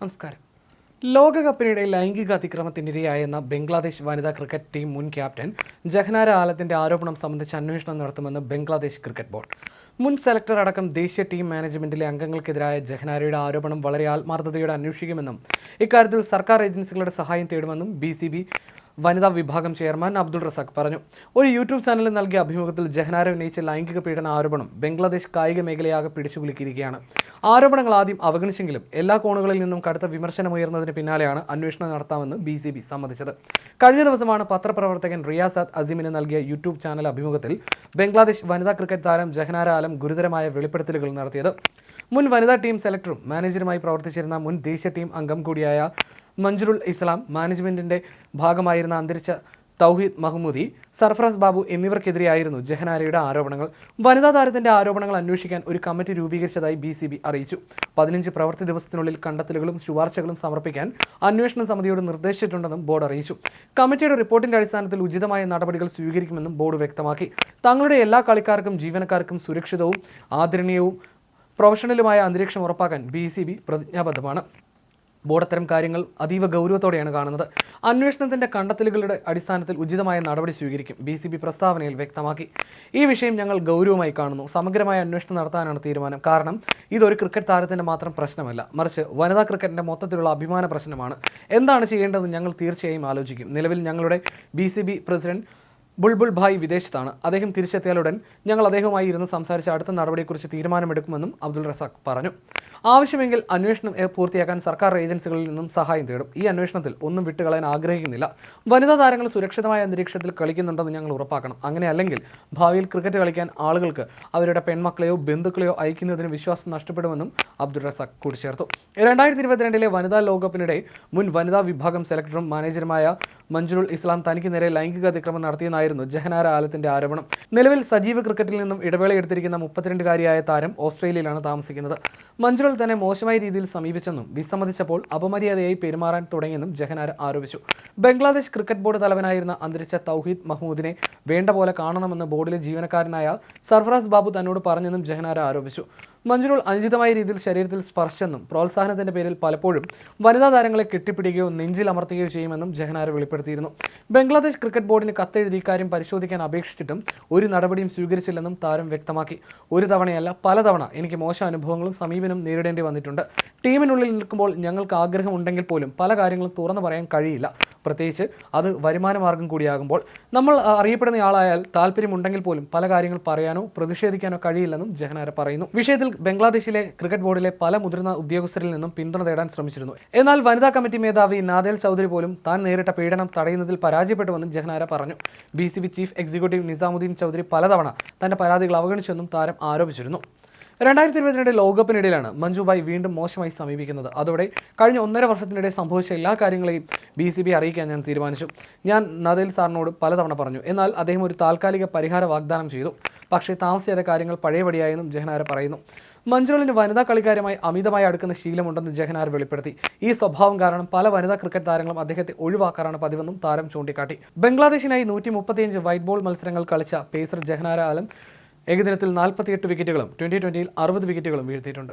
നമസ്കാരം. ലോകകപ്പിനിടെ ലൈംഗിക അതിക്രമത്തിനിരയായെന്ന ബംഗ്ലാദേശ് വനിതാ ക്രിക്കറ്റ് ടീം മുൻ ക്യാപ്റ്റൻ ജഹ്നാര ആലത്തിന്റെ ആരോപണം സംബന്ധിച്ച് അന്വേഷണം നടത്തുമെന്ന് ബംഗ്ലാദേശ് ക്രിക്കറ്റ് ബോർഡ്. മുൻ സെലക്ടർ അടക്കം ദേശീയ ടീം മാനേജ്മെന്റിലെ അംഗങ്ങൾക്കെതിരായ ജഹ്നാരയുടെ ആരോപണം വളരെ ആത്മാർത്ഥതയോടെ അന്വേഷിക്കുമെന്നും ഇക്കാര്യത്തിൽ സർക്കാർ ഏജൻസികളുടെ സഹായം തേടുമെന്നും ബി വനിതാ വിഭാഗം ചെയർമാൻ അബ്ദുൾ റസാഖ് പറഞ്ഞു. ഒരു യൂട്യൂബ് ചാനലിൽ നൽകിയ അഭിമുഖത്തിൽ ജഹനാര ഉന്നയിച്ച ലൈംഗിക പീഡന ആരോപണം ബംഗ്ലാദേശ് കായിക മേഖലയാകെ പിടിച്ചുകുലുക്കിയിരിക്കുകയാണ് ആരോപണങ്ങൾ ആദ്യം അവഗണിച്ചെങ്കിലും എല്ലാ കോണുകളിൽ നിന്നും കടുത്ത വിമർശനമുയർന്നതിന് പിന്നാലെയാണ് അന്വേഷണം നടത്താമെന്ന് ബി സി ബി സമ്മതിച്ചത്. കഴിഞ്ഞ ദിവസമാണ് പത്രപ്രവർത്തകൻ റിയാസാദ് അസീമിന് നൽകിയ യൂട്യൂബ് ചാനൽ അഭിമുഖത്തിൽ ബംഗ്ലാദേശ് വനിതാ ക്രിക്കറ്റ് താരം ജഹനാര ആലം ഗുരുതരമായ വെളിപ്പെടുത്തലുകൾ നടത്തിയത്. മുൻ വനിതാ ടീം സെലക്ടറും മാനേജറുമായി പ്രവർത്തിച്ചിരുന്ന മുൻ ദേശീയ ടീം അംഗം കൂടിയായ മഞ്ജുറുൽ ഇസ്ലാം മാനേജ്മെന്റിന്റെ ഭാഗമായിരുന്ന അന്തരിച്ച തൗഹീദ് മഹ്മൂദി സർഫറാസ് ബാബു എന്നിവർക്കെതിരെയായിരുന്നു ജഹനാരയുടെ ആരോപണങ്ങൾ. വനിതാ താരത്തിന്റെ ആരോപണങ്ങൾ അന്വേഷിക്കാൻ ഒരു കമ്മിറ്റി രൂപീകരിച്ചതായി ബി സി ബി അറിയിച്ചു. പതിനഞ്ച് പ്രവൃത്തി ദിവസത്തിനുള്ളിൽ കണ്ടെത്തലുകളും ശുപാർശകളും സമർപ്പിക്കാൻ അന്വേഷണ സമിതിയോട് നിർദ്ദേശിച്ചിട്ടുണ്ടെന്നും ബോർഡ് അറിയിച്ചു. കമ്മിറ്റിയുടെ റിപ്പോർട്ടിന്റെ അടിസ്ഥാനത്തിൽ ഉചിതമായ നടപടികൾ സ്വീകരിക്കുമെന്നും ബോർഡ് വ്യക്തമാക്കി. തങ്ങളുടെ എല്ലാ കളിക്കാർക്കും ജീവനക്കാർക്കും സുരക്ഷിതവും ആദരണീയവും പ്രൊഫഷണലുമായ അന്തരീക്ഷം ഉറപ്പാക്കാൻ ബി പ്രതിജ്ഞാബദ്ധമാണ്. ബോർഡ് അത്തരം കാര്യങ്ങൾ അതീവ ഗൗരവത്തോടെയാണ് കാണുന്നത്. അന്വേഷണത്തിന്റെ കണ്ടെത്തലുകളുടെ അടിസ്ഥാനത്തിൽ ഉചിതമായ നടപടി സ്വീകരിക്കും. ബി സി ബി പ്രസ്താവനയിൽ വ്യക്തമാക്കി. ഈ വിഷയം ഞങ്ങൾ ഗൗരവമായി കാണുന്നു. സമഗ്രമായ അന്വേഷണം നടത്താനാണ് തീരുമാനം. കാരണം ഇതൊരു ക്രിക്കറ്റ് താരത്തിന്റെ മാത്രം പ്രശ്നമല്ല. മറിച്ച് വനിതാ ക്രിക്കറ്റിന്റെ മൊത്തത്തിലുള്ള അഭിമാന പ്രശ്നമാണ്. എന്താണ് ചെയ്യേണ്ടതെന്ന് ഞങ്ങൾ തീർച്ചയായും ആലോചിക്കും. നിലവിൽ ഞങ്ങളുടെ ബി പ്രസിഡന്റ് ബുൾബുൾ ഭായ് വിദേശത്താണ്. അദ്ദേഹം തിരിച്ചെത്തിയാലുടൻ ഞങ്ങൾ അദ്ദേഹവുമായി ഇരുന്ന് സംസാരിച്ച അടുത്ത നടപടിയെക്കുറിച്ച് തീരുമാനമെടുക്കുമെന്നും അബ്ദുൾ റസാഖ് പറഞ്ഞു. ആവശ്യമെങ്കിൽ അന്വേഷണം പൂർത്തിയാക്കാൻ സർക്കാർ ഏജൻസികളിൽ നിന്നും സഹായം തേടും. ഈ അന്വേഷണത്തിൽ ഒന്നും വിട്ടുകളയാൻ ആഗ്രഹിക്കുന്നില്ല. വനിതാ താരങ്ങൾ സുരക്ഷിതമായ അന്തരീക്ഷത്തിൽ കളിക്കുന്നുണ്ടെന്ന് ഞങ്ങൾ ഉറപ്പാക്കണം. അങ്ങനെയല്ലെങ്കിൽ ഭാവിയിൽ ക്രിക്കറ്റ് കളിക്കാൻ ആളുകൾക്ക് അവരുടെ പെൺമക്കളെയോ ബന്ധുക്കളെയോ അയക്കുന്നതിന് വിശ്വാസം നഷ്ടപ്പെടുമെന്നും അബ്ദുൾ റസാഖ് കൂട്ടിച്ചേർത്തു. രണ്ടായിരത്തി ഇരുപത്തിരണ്ടിലെ വനിതാ ലോകകപ്പിനിടെ മുൻ വനിതാ വിഭാഗം സെലക്ടറും മാനേജറുമായ മഞ്ജുറുൽ ഇസ്ലാം തനിക്ക് നേരെ ലൈംഗിക അതിക്രമം നടത്തിയെന്നായിരുന്നു ജഹനാര ആലത്തിന്റെ ആരോപണം. നിലവിൽ സജീവ ക്രിക്കറ്റിൽ നിന്നും ഇടവേള എടുത്തിരിക്കുന്ന മുപ്പത്തിരണ്ടുകാരിയായ താരം ഓസ്ട്രേലിയയിലാണ് താമസിക്കുന്നത്. മഞ്ജുൾ തന്നെ മോശമായ രീതിയിൽ സമീപിച്ചെന്നും വിസമ്മതിച്ചപ്പോൾ അപമര്യാദയായി പെരുമാറാൻ തുടങ്ങിയെന്നും ജഹനാര ആരോപിച്ചു. ബംഗ്ലാദേശ് ക്രിക്കറ്റ് ബോർഡ് തലവനായിരുന്ന അന്തരിച്ച തൗഹീദ് മഹ്മൂദിനെ വേണ്ട പോലെ കാണണമെന്ന് ബോർഡിലെ ജീവനക്കാരനായ സർഫറാസ് ബാബു തന്നോട് പറഞ്ഞെന്നും ജഹനാര ആരോപിച്ചു. മഞ്ജുരുൾ അനുചിതമായ രീതിയിൽ ശരീരത്തിൽ സ്പർശെന്നും പ്രോത്സാഹനത്തിന്റെ പേരിൽ പലപ്പോഴും വനിതാ താരങ്ങളെ കെട്ടിപ്പിടിക്കുകയോ നെഞ്ചിൽ അമർത്തുകയോ ചെയ്യുമെന്നും ജഹനാര വെളിപ്പെടുത്തിയിരുന്നു. ബംഗ്ലാദേശ് ക്രിക്കറ്റ് ബോർഡിന് കത്തെഴുതി ഇക്കാര്യം പരിശോധിക്കാൻ അപേക്ഷിച്ചിട്ടും ഒരു നടപടിയും സ്വീകരിച്ചില്ലെന്നും താരം വ്യക്തമാക്കി. ഒരു തവണയല്ല പലതവണ എനിക്ക് മോശം അനുഭവങ്ങളും സമീപനം നേരിടേണ്ടി വന്നിട്ടുണ്ട്. ടീമിനുള്ളിൽ നിൽക്കുമ്പോൾ ഞങ്ങൾക്ക് ആഗ്രഹമുണ്ടെങ്കിൽ പോലും പല കാര്യങ്ങളും തുറന്നു പറയാൻ കഴിയില്ല. പ്രത്യേകിച്ച് അത് വരുമാന മാർഗം കൂടിയാകുമ്പോൾ നമ്മൾ അറിയപ്പെടുന്ന ആളായാൽ താല്പര്യമുണ്ടെങ്കിൽ പോലും പല കാര്യങ്ങൾ പറയാനോ പ്രതിഷേധിക്കാനോ കഴിയില്ലെന്നും ജഹനാര പറയുന്നു. വിഷയത്തിൽ ബംഗ്ലാദേശിലെ ക്രിക്കറ്റ് ബോർഡിലെ പല മുതിർന്ന ഉദ്യോഗസ്ഥരിൽ നിന്നും പിന്തുണ തേടാൻ ശ്രമിച്ചിരുന്നു. എന്നാൽ വനിതാ കമ്മിറ്റി മേധാവി നാദേൽ ചൗധരി പോലും താൻ നേരിട്ട പീഡനം തടയുന്നതിൽ പരാജയപ്പെട്ടുവെന്നും ജഹനാര പറഞ്ഞു. B chief executive Nizamuddin Chowdhury പലതവണ തന്റെ പരാതികൾ അവഗണിച്ചെന്നും താരം ആരോപിച്ചിരുന്നു. രണ്ടായിരത്തി ഇരുപത്തിരണ്ട് ലോകകപ്പിനിടയിലാണ് മഞ്ജുബായി വീണ്ടും മോശമായി സമീപിക്കുന്നത്. അതോടെ കഴിഞ്ഞ ഒന്നര വർഷത്തിനിടെ സംഭവിച്ച എല്ലാ കാര്യങ്ങളെയും ബി സി ബി അറിയിക്കാൻ ഞാൻ തീരുമാനിച്ചു. ഞാൻ നദേൽ സാറിനോട് പലതവണ പറഞ്ഞു എന്നാൽ അദ്ദേഹം ഒരു താൽക്കാലിക പരിഹാര വാഗ്ദാനം ചെയ്തു. പക്ഷേ താമസിയാതെ കാര്യങ്ങൾ പഴയപടിയായെന്നും ജഹനാര പറയുന്നു. മഞ്ജുളിന് വനിതാ കളിക്കാരുമായി അമിതമായി അടുക്കുന്ന ശീലമുണ്ടെന്ന് ജഹനാർ വെളിപ്പെടുത്തി. ഈ സ്വഭാവം കാരണം പല വനിതാ ക്രിക്കറ്റ് താരങ്ങളും അദ്ദേഹത്തെ ഒഴിവാക്കാറാണ് പതിവെന്നും താരം ചൂണ്ടിക്കാട്ടി. ബംഗ്ലാദേശിനായി നൂറ്റി വൈറ്റ് ബോൾ മത്സരങ്ങൾ കളിച്ച പേസർ ജഹനാര ആലം ഏകദിനത്തിൽ നാൽപ്പത്തിയെട്ട് വിക്കറ്റുകളും ട്വന്റി ട്വന്റിയിൽ അറുപത് വിക്കറ്റുകളും വീഴ്ത്തിയിട്ടുണ്ട്.